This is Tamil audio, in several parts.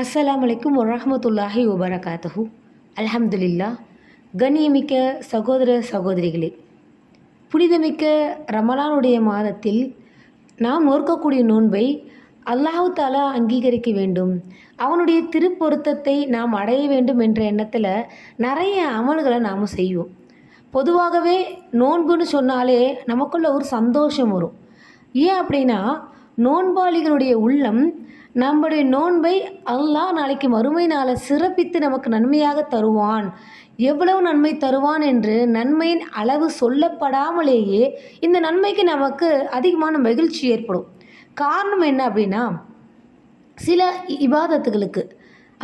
அஸ்ஸலாம் வலைக்கும் வரமத்துல்லாஹி வபரகாத்துஹு. அலமதுல்லா கண்ணியமிக்க சகோதர சகோதரிகளே புனிதமிக்க ரமலானுடைய மாதத்தில் நாம் நோக்கக்கூடிய நோன்பை அல்லாஹு தாலா அங்கீகரிக்க வேண்டும். அவனுடைய திருப்பொருத்தத்தை நாம் அடைய வேண்டும் என்ற எண்ணத்தில் நிறைய அமல்களை நாம் செய்வோம். பொதுவாகவே நோன்புன்னு சொன்னாலே நமக்குள்ள ஒரு சந்தோஷம் வரும். ஏன் அப்படின்னா நோன்பாளிகளுடைய உள்ளம் நம்முடைய நோன்பை அல்லாஹ் நாளைக்கு மறுமை நாளை சிறப்பித்து நமக்கு நன்மையாக தருவான். எவ்வளவு நன்மை தருவான் என்று நன்மையின் அளவு சொல்லப்படாமலேயே இந்த நன்மைக்கு நமக்கு அதிகமான மகிழ்ச்சி ஏற்படும். காரணம் என்ன அப்படின்னா சில இபாதத்துகளுக்கு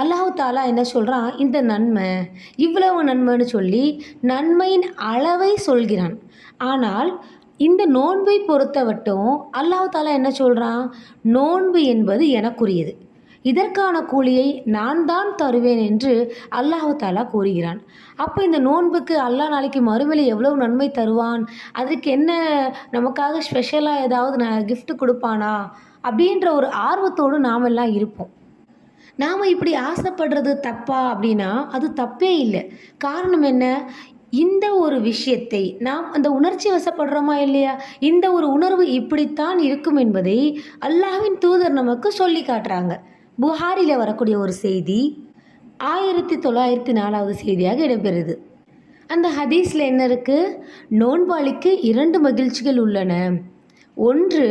அல்லாஹு தாலா என்ன சொல்கிறான் இந்த நன்மை இவ்வளவு நன்மைன்னு சொல்லி நன்மையின் அளவை சொல்கிறான். ஆனால் இந்த நோன்பை பொறுத்தவட்டும் அல்லாஹு தாலா என்ன சொல்கிறான் நோன்பு என்பது எனக்குரியது. இதற்கான கூலியை நான் தான் தருவேன் என்று அல்லாஹு தாலா கூறுகிறான். அப்போ இந்த நோன்புக்கு அல்லாஹ் நாளைக்கு மறுமையில் எவ்வளவு நன்மை தருவான்? அதற்கு என்ன நமக்காக ஸ்பெஷலாக ஏதாவது நான் கிஃப்ட் கொடுப்பானா? அப்படின்ற ஒரு ஆர்வத்தோடு நாம் எல்லாம் இருப்போம். நாம் இப்படி ஆசைப்படுறது தப்பா அப்படின்னா அது தப்பே இல்லை. காரணம் என்ன? இந்த ஒரு விஷயத்தை நாம் அந்த உணர்ச்சி வசப்படுறோமா இல்லையா? இந்த ஒரு உணர்வு இப்படித்தான் இருக்கும் என்பதை அல்லாஹ்வின் தூதர் நமக்கு சொல்லி காட்டுறாங்க. புகாரில் வரக்கூடிய ஒரு செய்தி ஆயிரத்தி தொள்ளாயிரத்தி நாலாவது செய்தியாக இடம்பெறுது. அந்த ஹதீஸில் என்ன இருக்குது நோன்பாளிக்கு இரண்டு மகிழ்ச்சிகள் உள்ளன. ஒன்று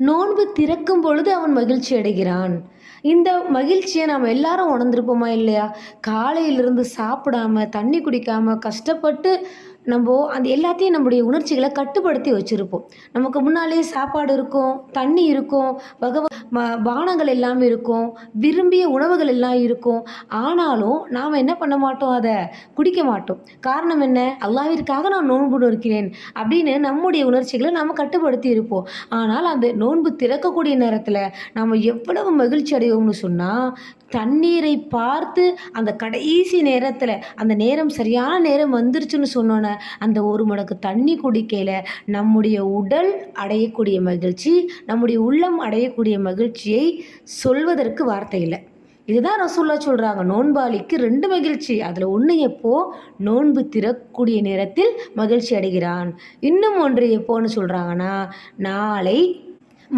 நோன்பு திறக்கும் பொழுது அவன் மகிழ்ச்சி அடைகிறான். இந்த மகிழ்ச்சியை நாம் எல்லாரும் உணர்ந்திருப்போமா இல்லையா? காலையிலிருந்து சாப்பிடாம தண்ணி குடிக்காம கஷ்டப்பட்டு நம்ம அந்த எல்லாத்தையும் நம்முடைய உணர்ச்சிகளை கட்டுப்படுத்தி வச்சுருப்போம். நமக்கு முன்னாலேயே சாப்பாடு இருக்கும் தண்ணி இருக்கும் வகை பானங்கள் எல்லாம் இருக்கும் விரும்பிய உணவுகள் எல்லாம் இருக்கும். ஆனாலும் நாம் என்ன பண்ண மாட்டோம் அதை? குடிக்க மாட்டோம். காரணம் என்ன? அல்லாவிற்காக நான் நோன்பு நோக்கிறேன் அப்படின்னு நம்முடைய உணர்ச்சிகளை நாம் கட்டுப்படுத்தி இருப்போம். ஆனால் அந்த நோன்பு திறக்கக்கூடிய நேரத்தில் நாம் எவ்வளவு மகிழ்ச்சி அடைவோம்னு சொன்னால் தண்ணீரை பார்த்து அந்த கடைசி நேரத்தில் அந்த நேரம் சரியான நேரம் வந்துருச்சுன்னு சொன்னோன்னே அந்த ஒரு முடக்கு தண்ணி குடிக்கையில் நம்முடைய உடல் அடையக்கூடிய மகிழ்ச்சி நம்முடைய உள்ளம் அடையக்கூடிய மகிழ்ச்சியை சொல்வதற்கு வார்த்தை இல்லை. இதுதான் ரசோல்லா சொல்கிறாங்க நோன்பாளிக்கு ரெண்டு மகிழ்ச்சி. அதில் ஒன்று எப்போ? நோன்பு திறக்கூடிய நேரத்தில் மகிழ்ச்சி அடைகிறான். இன்னும் ஒன்று எப்போன்னு சொல்கிறாங்கன்னா நாளை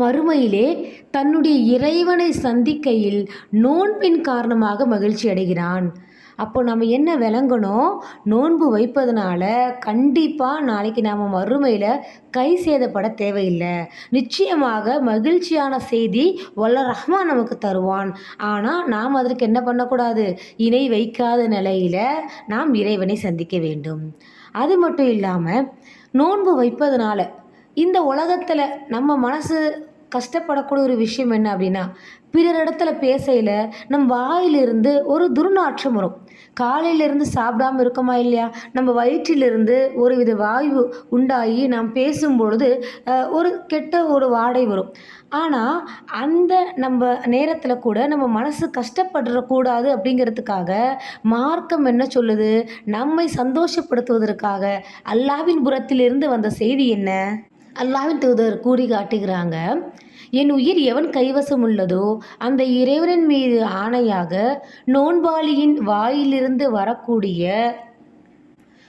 மறுமையிலே தன்னுடைய இறைவனை சந்திக்கையில் நோன்பின் காரணமாக மகிழ்ச்சி அடைகிறான். அப்போ நம்ம என்ன விளங்கணும்? நோன்பு வைப்பதனால கண்டிப்பாக நாளைக்கு நாம் மறுமையில் கை சேதப்பட தேவையில்லை. நிச்சயமாக மகிழ்ச்சியான செய்தி வல்ல ரஹ்மான் நமக்கு தருவான். ஆனால் நாம் அதற்கு என்ன பண்ணக்கூடாது? இணை வைக்காத நிலையில் நாம் இறைவனை சந்திக்க வேண்டும். அது மட்டும் இல்லாமல் நோன்பு வைப்பதனால இந்த உலகத்தில் நம்ம மனசு கஷ்டப்படக்கூடிய ஒரு விஷயம் என்ன அப்படின்னா பிறர் இடத்துல பேசையில் நம் வாயிலிருந்து ஒரு துர்நாற்றம் வரும். காலையிலேருந்து சாப்பிடாம இருக்கோமா இல்லையா? நம்ம வயிற்றிலிருந்து ஒரு வித வாயு உண்டாகி நாம் பேசும்பொழுது ஒரு கெட்ட ஒரு வாடை வரும். ஆனால் அந்த நம்ம நேரத்தில் கூட நம்ம மனசு கஷ்டப்படக்கூடாது அப்படிங்கிறதுக்காக மார்க்கம் என்ன சொல்லுது? நம்மை சந்தோஷப்படுத்துவதற்காக அல்லாவின் புறத்திலிருந்து வந்த செய்தி என்ன? அல்லாவின் தூதர் கூறி காட்டுகிறாங்க என் உயிர் எவன் கைவசம் உள்ளதோ அந்த இறைவனின் மீது ஆணையாக நோன்பாளியின் வாயிலிருந்து வரக்கூடிய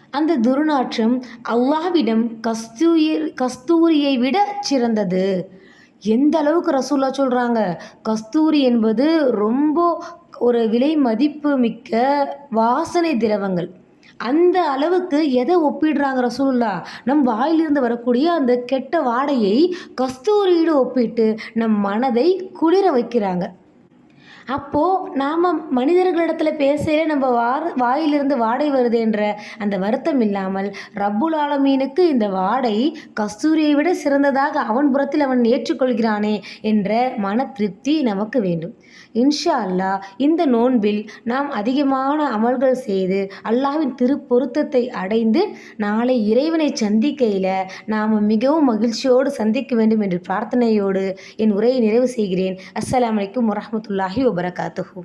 அந்த துர்நாற்றம் அல்லாவிடம் கஸ்தூரி கஸ்தூரியை விட சிறந்தது. எந்த அளவுக்கு ரசூல்லா சொல்கிறாங்க கஸ்தூரி என்பது ரொம்ப ஒரு விலை மதிப்பு மிக்க வாசனை திரவங்கள். அந்த அளவுக்கு எதை ஒப்பிடுறாங்க ரசூலுல்லா? நம் வாயிலிருந்து வரக்கூடிய அந்த கெட்ட வாடையை கஸ்தூரியோடு ஒப்பிட்டு நம் மனதை குளிர வைக்கிறாங்க. அப்போது நாம் மனிதர்களிடத்தில் பேசையில் நம்ம வா வாயிலிருந்து வாடை வருது என்ற அந்த வருத்தம் இல்லாமல் ரப்புல் ஆலமீனுக்கு இந்த வாடை கஸ்தூரியை விட சிறந்ததாக அவன் புறத்தில் அவன் ஏற்றுக்கொள்கிறானே என்ற மன திருப்தி நமக்கு வேண்டும். இன்ஷா அல்லாஹ் இந்த நோன்பில் நாம் அதிகமான அமல்கள் செய்து அல்லாவின் திருப்பொருத்தத்தை அடைந்து நாளை இறைவனை சந்திக்கையில் நாம் மிகவும் மகிழ்ச்சியோடு சந்திக்க வேண்டும் என்று பிரார்த்தனையோடு என் உரையை நிறைவு செய்கிறேன். அஸ்லாம் வலைக்கம் வரமத்துல்லாஹி வபரகாத்துஹூ